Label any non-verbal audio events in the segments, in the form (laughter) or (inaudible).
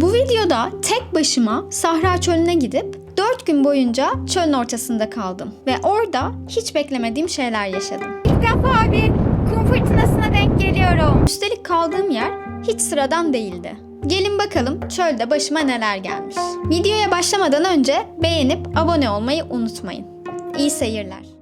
Bu videoda tek başıma Sahra Çölü'ne gidip 4 gün boyunca çölün ortasında kaldım. Ve orada hiç beklemediğim şeyler yaşadım. İlk defa bir kum fırtınasına denk geliyorum. Üstelik kaldığım yer hiç sıradan değildi. Gelin bakalım çölde başıma neler gelmiş. Videoya başlamadan önce beğenip abone olmayı unutmayın. İyi seyirler.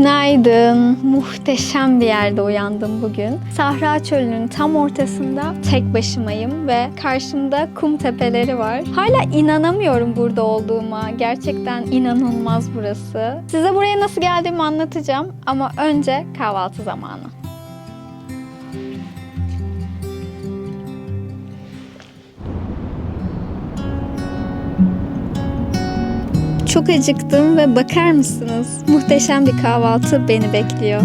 Günaydın. Muhteşem bir yerde uyandım bugün. Sahra Çölü'nün tam ortasında tek başımayım ve karşımda kum tepeleri var. Hala inanamıyorum burada olduğuma. Gerçekten inanılmaz burası. Size buraya nasıl geldiğimi anlatacağım ama önce kahvaltı zamanı. Çok acıktım ve bakar mısınız? Muhteşem bir kahvaltı beni bekliyor.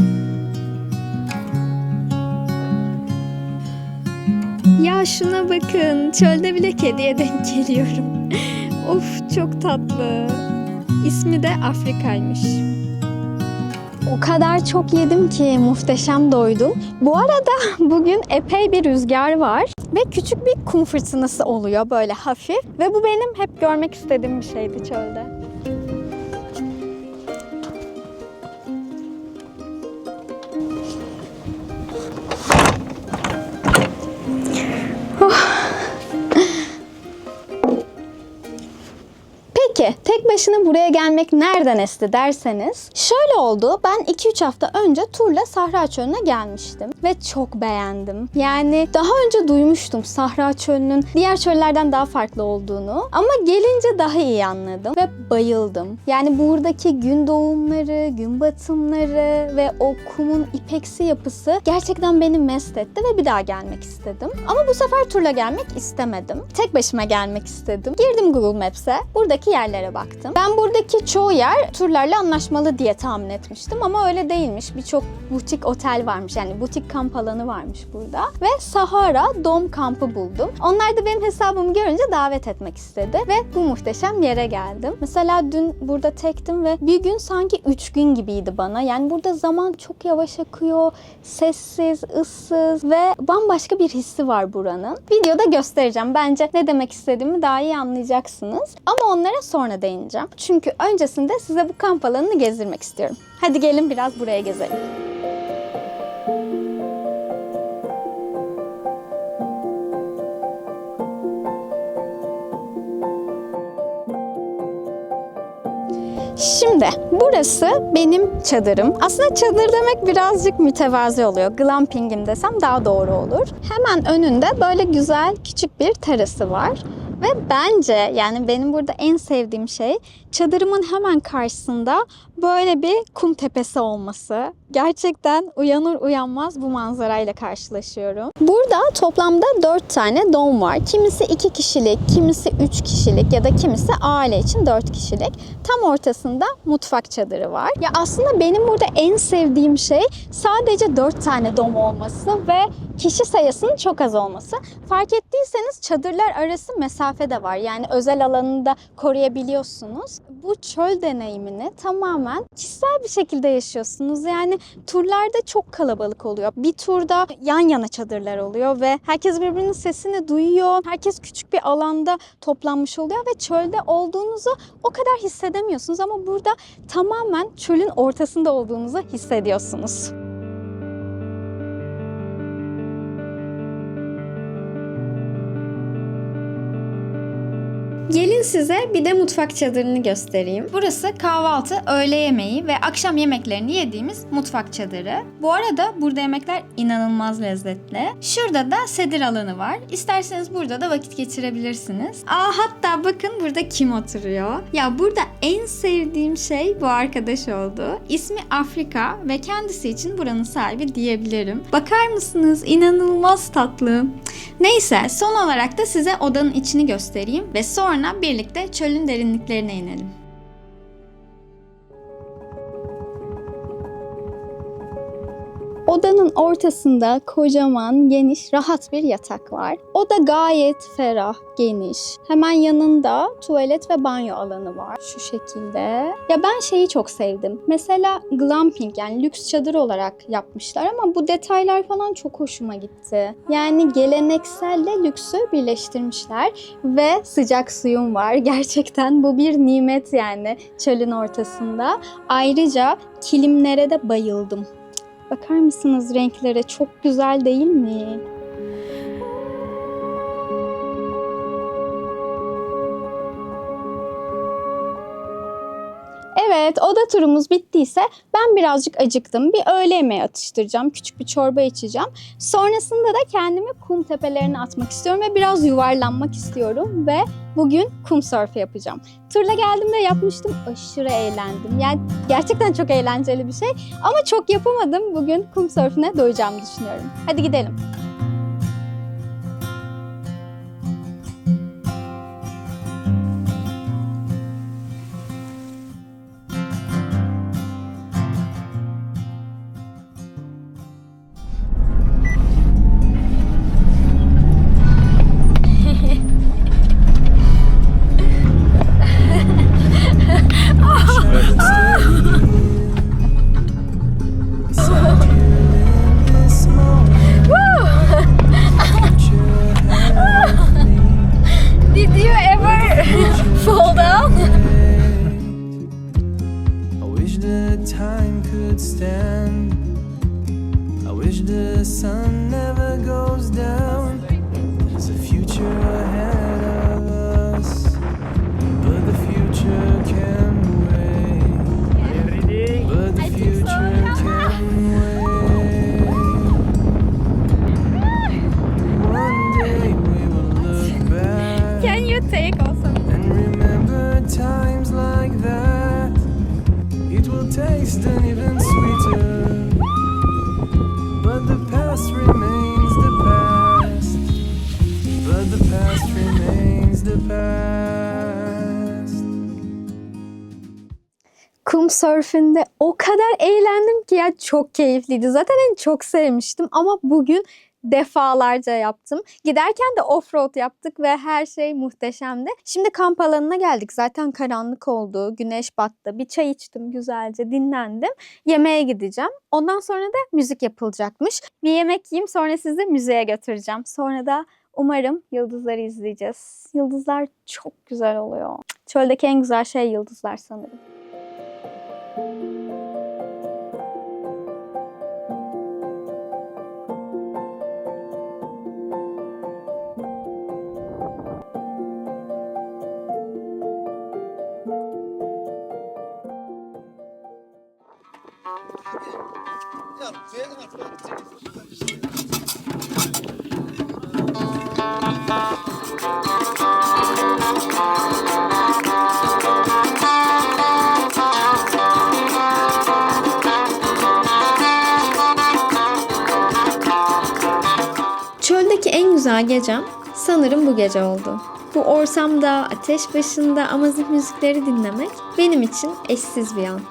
Ya şuna bakın. Çölde bile kediye denk geliyorum. (laughs) of çok tatlı. İsmi de Afrika'ymış. O kadar çok yedim ki muhteşem doydum. Bu arada (laughs) bugün epey bir rüzgar var ve küçük bir kum fırtınası oluyor böyle hafif ve bu benim hep görmek istediğim bir şeydi çölde. Peki tek başına buraya gelmek nereden esti derseniz şöyle oldu ben 2-3 hafta önce turla Sahra Çölü'ne gelmiştim ve çok beğendim. Yani daha önce duymuştum Sahra Çölü'nün diğer çöllerden daha farklı olduğunu ama gelince daha iyi anladım ve bayıldım. Yani buradaki gün doğumları, gün batımları ve o kumun ipeksi yapısı gerçekten beni mest etti ve bir daha gelmek istedim. Ama bu sefer turla gelmek istemedim. Tek başıma gelmek istedim. Girdim Google Maps'e. Buradaki yerlere baktım. Ben buradaki çoğu yer turlarla anlaşmalı diye tahmin etmiştim ama öyle değilmiş. Birçok butik otel varmış. Yani butik kamp alanı varmış burada. Ve Sahara Dom kampı buldum. Onlar da benim hesabımı görünce davet etmek istedi ve bu muhteşem yere geldim. Mesela dün burada tektim ve bir gün sanki üç gün gibiydi bana. Yani burada zaman çok yavaş akıyor. Sessiz, ıssız ve bambaşka bir hissi var buranın. Videoda göstereceğim. Bence ne demek istediğimi daha iyi anlayacaksınız. Ama onlara sonra değineceğim. Çünkü öncesinde size bu kamp alanını gezdirmek istiyorum. Hadi gelin biraz buraya gezelim. Şimdi burası benim çadırım. Aslında çadır demek birazcık mütevazi oluyor. Glampingim desem daha doğru olur. Hemen önünde böyle güzel küçük bir terası var. Ve bence yani benim burada en sevdiğim şey çadırımın hemen karşısında böyle bir kum tepesi olması. Gerçekten uyanır uyanmaz bu manzarayla karşılaşıyorum. Burada toplamda 4 tane dom var. Kimisi 2 kişilik, kimisi 3 kişilik ya da kimisi aile için 4 kişilik. Tam ortasında mutfak çadırı var. Ya aslında benim burada en sevdiğim şey sadece 4 tane dom olması ve kişi sayısının çok az olması. Fark ettiyseniz çadırlar arası mesafe de var. Yani özel alanını da koruyabiliyorsunuz. Bu çöl deneyimini tamamen kişisel bir şekilde yaşıyorsunuz. Yani turlarda çok kalabalık oluyor. Bir turda yan yana çadırlar oluyor ve herkes birbirinin sesini duyuyor. Herkes küçük bir alanda toplanmış oluyor ve çölde olduğunuzu o kadar hissedemiyorsunuz ama burada tamamen çölün ortasında olduğunuzu hissediyorsunuz. Gelin size bir de mutfak çadırını göstereyim. Burası kahvaltı, öğle yemeği ve akşam yemeklerini yediğimiz mutfak çadırı. Bu arada burada yemekler inanılmaz lezzetli. Şurada da sedir alanı var. İsterseniz burada da vakit geçirebilirsiniz. Aa hatta bakın burada kim oturuyor. Ya burada en sevdiğim şey bu arkadaş oldu. İsmi Afrika ve kendisi için buranın sahibi diyebilirim. Bakar mısınız? İnanılmaz tatlı. Neyse son olarak da size odanın içini göstereyim ve sonra birlikte çölün derinliklerine inelim. Odanın ortasında kocaman, geniş, rahat bir yatak var. Oda gayet ferah, geniş. Hemen yanında tuvalet ve banyo alanı var. Şu şekilde. Ya ben şeyi çok sevdim. Mesela glamping yani lüks çadır olarak yapmışlar ama bu detaylar falan çok hoşuma gitti. Yani gelenekselle lüksü birleştirmişler ve sıcak suyum var. (laughs) Gerçekten bu bir nimet yani çölün ortasında. Ayrıca kilimlere de bayıldım. Bakar mısınız renklere? Çok güzel değil mi? Evet, oda turumuz bittiyse ben birazcık acıktım. Bir öğle yemeği atıştıracağım. Küçük bir çorba içeceğim. Sonrasında da kendimi kum tepelerine atmak istiyorum ve biraz yuvarlanmak istiyorum ve bugün kum sörfü yapacağım. Turla geldiğimde yapmıştım. Aşırı eğlendim. Yani gerçekten çok eğlenceli bir şey. Ama çok yapamadım. Bugün kum sörfüne doyacağımı düşünüyorum. Hadi gidelim. Sörfünde o kadar eğlendim ki ya çok keyifliydi. Zaten en çok sevmiştim ama bugün defalarca yaptım. Giderken de offroad yaptık ve her şey muhteşemdi. Şimdi kamp alanına geldik. Zaten karanlık oldu, güneş battı. Bir çay içtim güzelce, dinlendim. Yemeğe gideceğim. Ondan sonra da müzik yapılacakmış. Bir yemek yiyeyim sonra sizi müzeye götüreceğim. Sonra da umarım yıldızları izleyeceğiz. Yıldızlar çok güzel oluyor. Çöldeki en güzel şey yıldızlar sanırım. Güzel gecem sanırım bu gece oldu. Bu ortamda, ateş başında amazif müzikleri dinlemek benim için eşsiz bir an.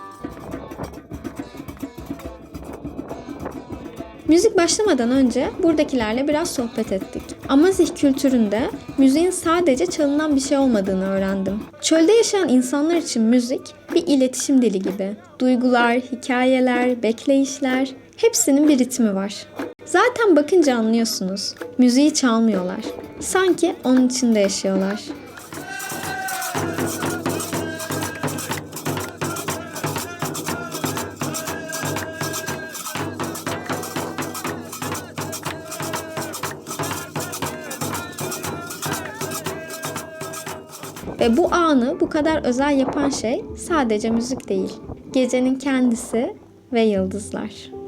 Müzik başlamadan önce buradakilerle biraz sohbet ettik. Amazih kültüründe müziğin sadece çalınan bir şey olmadığını öğrendim. Çölde yaşayan insanlar için müzik bir iletişim dili gibi. Duygular, hikayeler, bekleyişler hepsinin bir ritmi var. Zaten bakınca anlıyorsunuz. Müziği çalmıyorlar. Sanki onun içinde yaşıyorlar. Ve bu anı bu kadar özel yapan şey sadece müzik değil. Gecenin kendisi ve yıldızlar.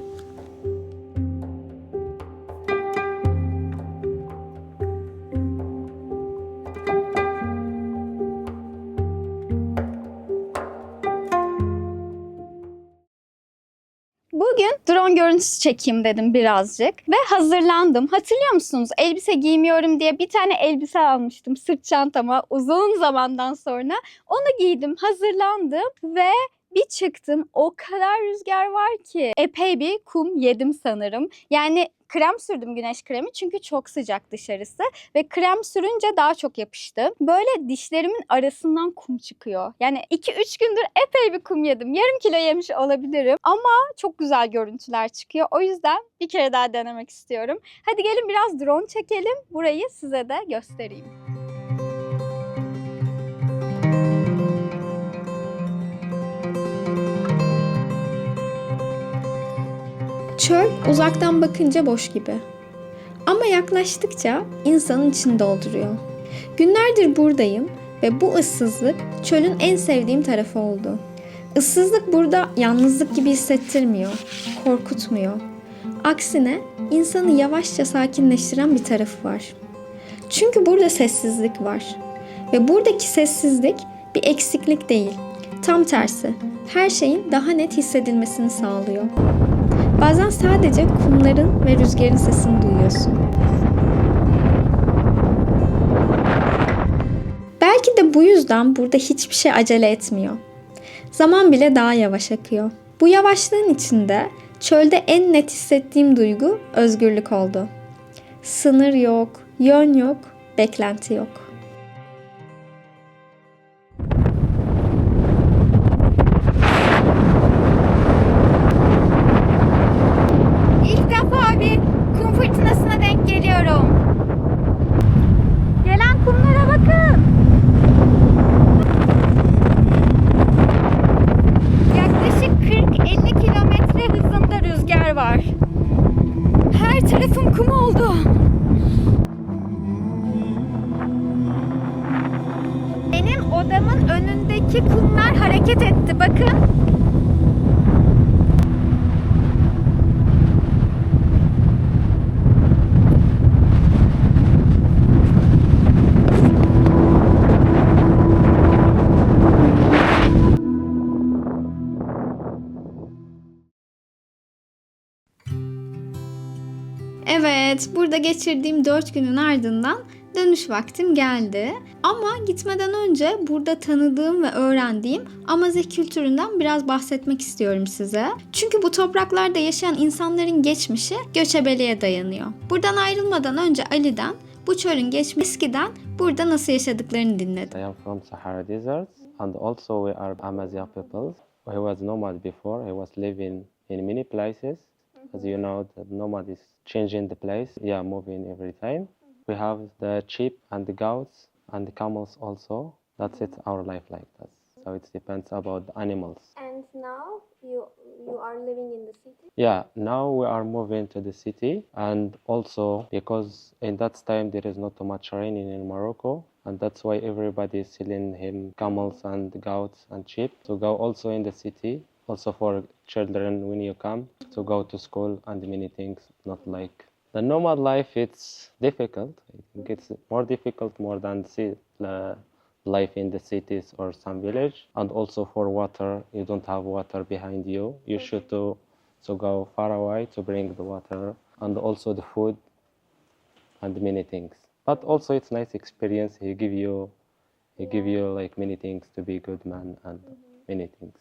Görüntüsü çekeyim dedim birazcık. Ve hazırlandım. Hatırlıyor musunuz? Elbise giymiyorum diye bir tane elbise almıştım sırt çantama uzun zamandan sonra. Onu giydim, hazırlandım ve bir çıktım o kadar rüzgar var ki epey bir kum yedim sanırım. Yani krem sürdüm güneş kremi çünkü çok sıcak dışarısı ve krem sürünce daha çok yapıştı. Böyle dişlerimin arasından kum çıkıyor. Yani 2-3 gündür epey bir kum yedim. Yarım kilo yemiş olabilirim ama çok güzel görüntüler çıkıyor. O yüzden bir kere daha denemek istiyorum. Hadi gelin biraz drone çekelim. Burayı size de göstereyim. Çöl uzaktan bakınca boş gibi. Ama yaklaştıkça insanın içini dolduruyor. Günlerdir buradayım ve bu ıssızlık çölün en sevdiğim tarafı oldu. Issızlık burada yalnızlık gibi hissettirmiyor, korkutmuyor. Aksine insanı yavaşça sakinleştiren bir tarafı var. Çünkü burada sessizlik var. Ve buradaki sessizlik bir eksiklik değil. Tam tersi. Her şeyin daha net hissedilmesini sağlıyor. Bazen sadece kumların ve rüzgarın sesini duyuyorsun. Belki de bu yüzden burada hiçbir şey acele etmiyor. Zaman bile daha yavaş akıyor. Bu yavaşlığın içinde çölde en net hissettiğim duygu özgürlük oldu. Sınır yok, yön yok, beklenti yok. Her tarafım kum oldu. Benim odamın önündeki kumlar hareket etti. Bakın. Evet, burada geçirdiğim 4 günün ardından dönüş vaktim geldi. Ama gitmeden önce burada tanıdığım ve öğrendiğim Amazigh kültüründen biraz bahsetmek istiyorum size. Çünkü bu topraklarda yaşayan insanların geçmişi göçebeliğe dayanıyor. Buradan ayrılmadan önce Ali'den bu çölün geçmişi eskiden burada nasıl yaşadıklarını dinledim. I am from Sahara Desert, and also we are Amazigh people. He was nomad before. He was living in many places. As you know, the nomad is changing the place. Yeah, moving every time. We have the sheep and the goats and the camels also. That's it. Our life like that. So it depends about the animals. And now you you are living in the city? Yeah, now we are moving to the city, and also because in that time there is not too much raining in Morocco, and that's why everybody is selling him camels and goats and sheep to go also in the city. Also for children when you come to go to school and many things, not like the nomad life. It's difficult. I think it's more difficult more than the life in the cities or some village and also for water you don't have water behind you you should to to go far away to bring the water and also the food and many things but also it's nice experience he give you he give you like many things to be good man and many things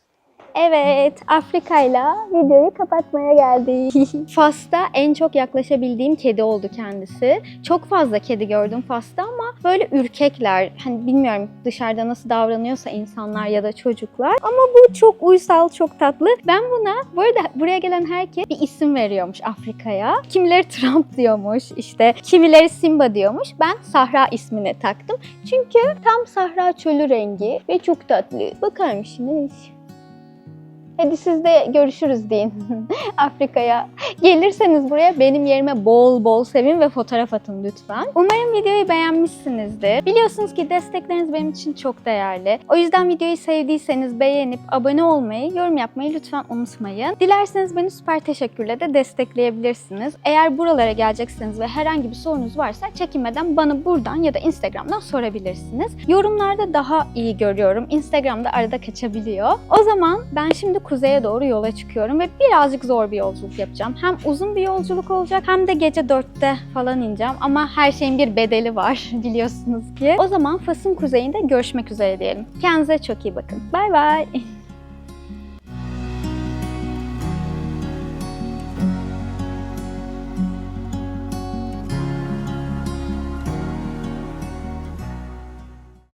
Evet, Afrika'yla videoyu kapatmaya geldik. (laughs) Fas'ta en çok yaklaşabildiğim kedi oldu kendisi. Çok fazla kedi gördüm Fas'ta ama böyle ürkekler. Hani bilmiyorum dışarıda nasıl davranıyorsa insanlar ya da çocuklar. Ama bu çok uysal, çok tatlı. Ben buna, bu arada buraya gelen herkes bir isim veriyormuş Afrika'ya. Kimileri Trump diyormuş, işte kimileri Simba diyormuş. Ben Sahra ismini taktım. Çünkü tam Sahra çölü rengi ve çok tatlı. Bakar mısınız? Hadi siz de görüşürüz deyin (laughs) Afrika'ya. Gelirseniz buraya benim yerime bol bol sevin ve fotoğraf atın lütfen. Umarım videoyu beğenmişsinizdir. Biliyorsunuz ki destekleriniz benim için çok değerli. O yüzden videoyu sevdiyseniz beğenip abone olmayı, yorum yapmayı lütfen unutmayın. Dilerseniz beni süper teşekkürle de destekleyebilirsiniz. Eğer buralara gelecekseniz ve herhangi bir sorunuz varsa çekinmeden bana buradan ya da Instagram'dan sorabilirsiniz. Yorumlarda daha iyi görüyorum. Instagram'da arada kaçabiliyor. O zaman ben şimdi kuzeye doğru yola çıkıyorum ve birazcık zor bir yolculuk yapacağım. Hem uzun bir yolculuk olacak hem de gece 4'te falan ineceğim ama her şeyin bir bedeli var (laughs) biliyorsunuz ki. O zaman Fas'ın kuzeyinde görüşmek üzere diyelim. Kendinize çok iyi bakın. Bay bay.